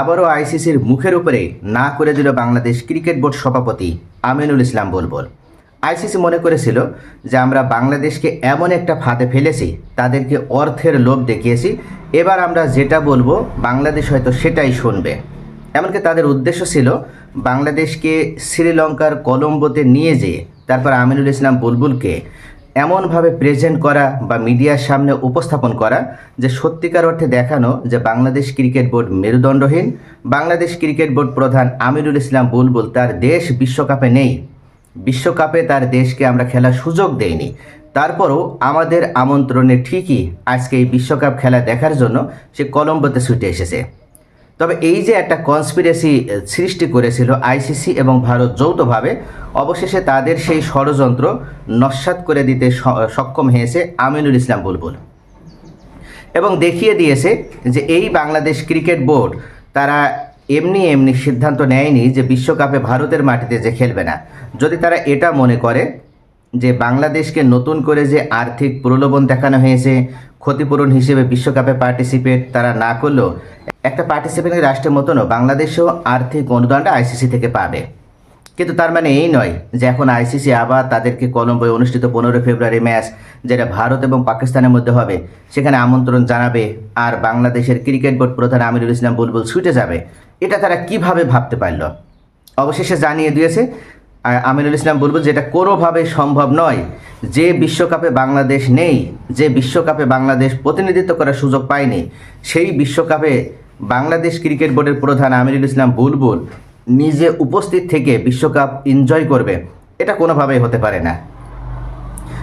আবারও আইসিসির মুখের উপরে না করে দিল বাংলাদেশ ক্রিকেট বোর্ড সভাপতি আমিনুল ইসলাম বুলবুল। আইসিসি মনে করেছিল যে আমরা বাংলাদেশকে এমন একটা ফাঁদে ফেলেছি, তাদেরকে অর্থের লোভ দেখিয়েছি, এবার আমরা যেটা বলব, বাংলাদেশ হয়তো সেটাই শুনবে। এমনকি তাদের উদ্দেশ্য ছিল বাংলাদেশকে শ্রীলঙ্কার কলম্বোতে নিয়ে যেয়ে, তারপর আমিনুল ইসলাম বুলবুলকে এমনভাবে প্রেজেন্ট করা বা মিডিয়ার সামনে উপস্থাপন করা যে সত্যিকার অর্থে দেখানো যে বাংলাদেশ ক্রিকেট বোর্ড মেরুদণ্ডহীন, বাংলাদেশ ক্রিকেট বোর্ড প্রধান আমিরুল ইসলাম বুলবুল তার দেশ বিশ্বকাপে নেই। বিশ্বকাপে তার দেশকে আমরা খেলার সুযোগ দেইনি। তারপরও আমাদের আমন্ত্রণে ঠিকই আজকে এই বিশ্বকাপ খেলা দেখার জন্য সে কলম্বোতে ছুটে এসেছে। তবে এই যে একটা কনস্পিরেসি সৃষ্টি করেছিল আইসিসি এবং ভারত যৌথভাবে, অবশেষে তাদের সেই ষড়যন্ত্র নস্বাত করে দিতে সক্ষম হয়েছে আমিনুল ইসলাম বুলবুল। এবং দেখিয়ে দিয়েছে যে এই বাংলাদেশ ক্রিকেট বোর্ড, তারা এমনি এমনি সিদ্ধান্ত নেয়নি যে বিশ্বকাপে ভারতের মাটিতে যে খেলবে না। যদি তারা এটা মনে করে, যে বাংলাদেশকে নতুন করে যে আর্থিক প্রলোভন দেখানো হয়েছে, ক্ষতিপূরণ হিসেবে বিশ্বকাপে পার্টিসিপেট তারা না করলেও একটা পার্টিসিপেটিং রাষ্ট্রের মতনও বাংলাদেশও আর্থিক অনুদানটা আইসিসি থেকে পাবে। কিন্তু তার মানে এই নয় যে এখন আইসিসি আবার তাদেরকে কলম্বোয় অনুষ্ঠিত পনেরো ফেব্রুয়ারি ম্যাচ যেটা ভারত এবং পাকিস্তানের মধ্যে হবে, সেখানে আমন্ত্রণ জানাবে আর বাংলাদেশের ক্রিকেট বোর্ড প্রধান আমিরুল ইসলাম বুলবুল ছুটে যাবে। এটা তারা কীভাবে ভাবতে পারল? অবশেষে জানিয়ে দিয়েছে আ- আমিনুল ইসলাম বুলবুল যেটা কোনোভাবে সম্ভব নয়, যে বিশ্বকাপে বাংলাদেশ নেই, যে বিশ্বকাপে বাংলাদেশ প্রতিনিধিত্ব করার সুযোগ পায়নি, সেই বিশ্বকাপে বাংলাদেশ ক্রিকেট বোর্ডের প্রধান আমিরুল ইসলাম বুলবুল নিজে উপস্থিত থেকে বিশ্বকাপ এনজয় করবে। এটা কোনোভাবেই হতে পারে না।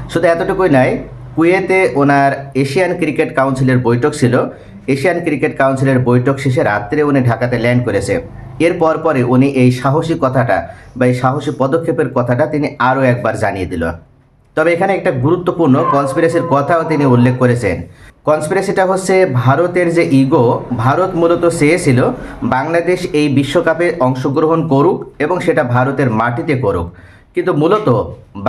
শুধু এতটুকুই নয়, কুয়েতে ওনার এশিয়ান ক্রিকেট কাউন্সিলের বৈঠক ছিল। এশিয়ান ক্রিকেট কাউন্সিলের বৈঠক শেষে রাত্রে উনি ঢাকাতে ল্যান্ড করেছে। এর পর পরে উনি এই সাহসী কথাটা বা এই সাহসী পদক্ষেপের কথাটা তিনি আরও একবার জানিয়ে দিল। তবে এখানে একটা গুরুত্বপূর্ণ কনস্পিরেসির কথাও তিনি উল্লেখ করেছেন। কনস্পিরেসিটা হচ্ছে ভারতের যে ইগো ভারত মূলত চেয়েছিল বাংলাদেশ এই বিশ্বকাপে অংশগ্রহণ করুক এবং সেটা ভারতের মাটিতে করুক। কিন্তু মূলত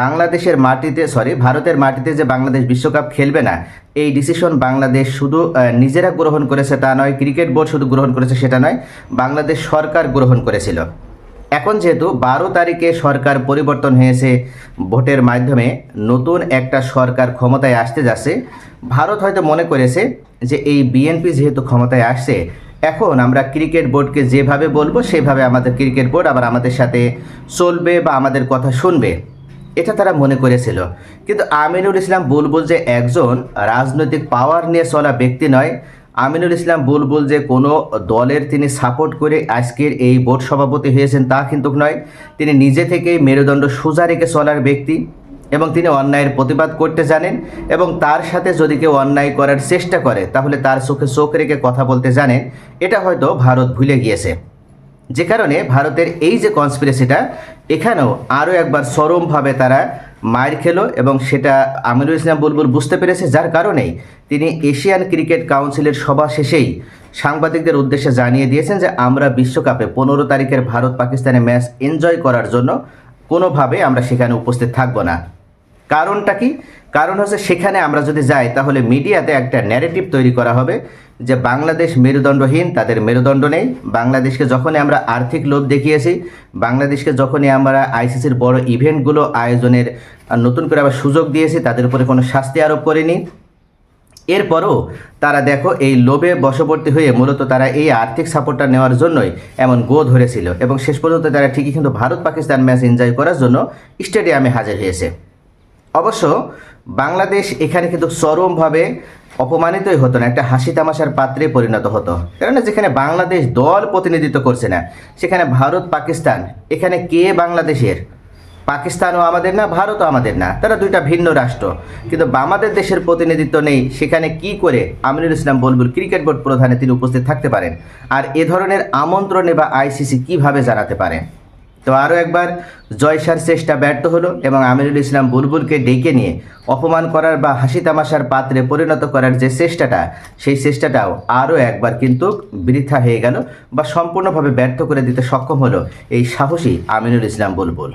বাংলাদেশের মাটিতে সরি ভারতের মাটিতে যে বাংলাদেশ বিশ্বকাপ খেলবে না, এই ডিসিশন বাংলাদেশ শুধু নিজেরা গ্রহণ করেছে তা নয় ক্রিকেট বোর্ড শুধু গ্রহণ করেছে সেটা নয়, বাংলাদেশ সরকার গ্রহণ করেছিল। এখন যেহেতু বারো তারিখে সরকার পরিবর্তন হয়েছে ভোটের মাধ্যমে, নতুন একটা সরকার ক্ষমতায় আসতে যাচ্ছে। ভারত হয়তো মনে করেছে যে এই বিএনপি যেহেতু ক্ষমতায় আসছে, এখন আমরা ক্রিকেট বোর্ডকে যেভাবে বলব, সেভাবে আমাদের ক্রিকেট বোর্ড আবার আমাদের সাথে চলবে বা আমাদের কথা শুনবে। এটা তারা মনে করেছিল। কিন্তু আমিনুল ইসলাম বুলবুল যে একজন রাজনৈতিক পাওয়ার নিয়ে চলা ব্যক্তি নয় আমিনুল ইসলাম বুলবুল যে কোনো দলের তিনি সাপোর্ট করে আজকের এই বোর্ড সভাপতি হয়েছেন তা কিন্তু নয়। তিনি নিজে থেকেই মেরুদণ্ড সোজা রেখে চলার ব্যক্তি এবং তিনি অন্যায়ের প্রতিবাদ করতে জানেন এবং তার সাথে যদি কেউ অন্যায় করার চেষ্টা করে, তাহলে তার চোখে চোখ রেখে কথা বলতে জানেন। এটা হয়তো ভারত ভুলে গিয়েছে। যে কারণে ভারতের এই যে কনস্পিরেসিটা এখানেও আরও একবার চরমভাবে তারা মার খেলো এবং সেটা আমিরুল ইসলাম বুলবুল বুঝতে পেরেছে, যার কারণেই তিনি এশিয়ান ক্রিকেট কাউন্সিলের সভা শেষেই সাংবাদিকদের উদ্দেশ্যে জানিয়ে দিয়েছেন যে আমরা বিশ্বকাপে পনেরো তারিখের ভারত পাকিস্তানের ম্যাচ এনজয় করার জন্য কোনোভাবে আমরা সেখানে উপস্থিত থাকব না। কারণটা কি? কারণ হচ্ছে সেখানে আমরা যদি যাই, তাহলে মিডিয়াতে একটা ন্যারেটিভ তৈরি করা হবে যে বাংলাদেশ মেরুদণ্ডহীন, তাদের মেরুদণ্ড নেই। বাংলাদেশকে যখনই আমরা আর্থিক লোভ দেখিয়েছি, বাংলাদেশকে যখনই আমরা আইসিসির বড় ইভেন্টগুলো আয়োজনের নতুন করে আবার সুযোগ দিয়েছি, তাদের উপরে কোনো শাস্তি আরোপ করিনি। এরপরও তারা দেখো, এই লোভে বশবর্তী হয়ে মূলত তারা এই আর্থিক সাপোর্টটা নেওয়ার জন্যই এমন গো ধরেছিল। এবং শেষ পর্যন্ত তারা ঠিকই কিন্তু ভারত পাকিস্তান ম্যাচ এনজয় করার জন্য স্টেডিয়ামে হাজির হয়েছে। অবশ্য বাংলাদেশ এখানে কিন্তু চরমভাবে অপমানিতই হতো না, একটা হাসি তামাশার পাত্রে পরিণত হতো। কেননা যেখানে বাংলাদেশ দল প্রতিনিধিত্ব করছে না, সেখানে ভারত, পাকিস্তান, এখানে কে বাংলাদেশের? পাকিস্তানও আমাদের না, ভারতও আমাদের না, তারা দুইটা ভিন্ন রাষ্ট্র। কিন্তু আমাদের দেশের প্রতিনিধিত্ব নেই, সেখানে কি করে আমিনুল ইসলাম বলবুল ক্রিকেট বোর্ড প্রধানে তিনি উপস্থিত থাকতে পারেন? আর এ ধরনের আমন্ত্রণে বা আইসিসি কীভাবে জানাতে পারেন তো আরও একবার জয়সার চেষ্টা ব্যর্থ হলো এবং আমিরুল ইসলাম বুলবুলকে ডেকে নিয়ে অপমান করার বা হাসি তামাশার পাত্রে পরিণত করার যে চেষ্টাটা, সেই চেষ্টাটাও আরও একবার কিন্তু বৃথা হয়ে গেল বা সম্পূর্ণভাবে ব্যর্থ করে দিতে সক্ষম হলো এই সাহসী আমিরুল ইসলাম বুলবুল।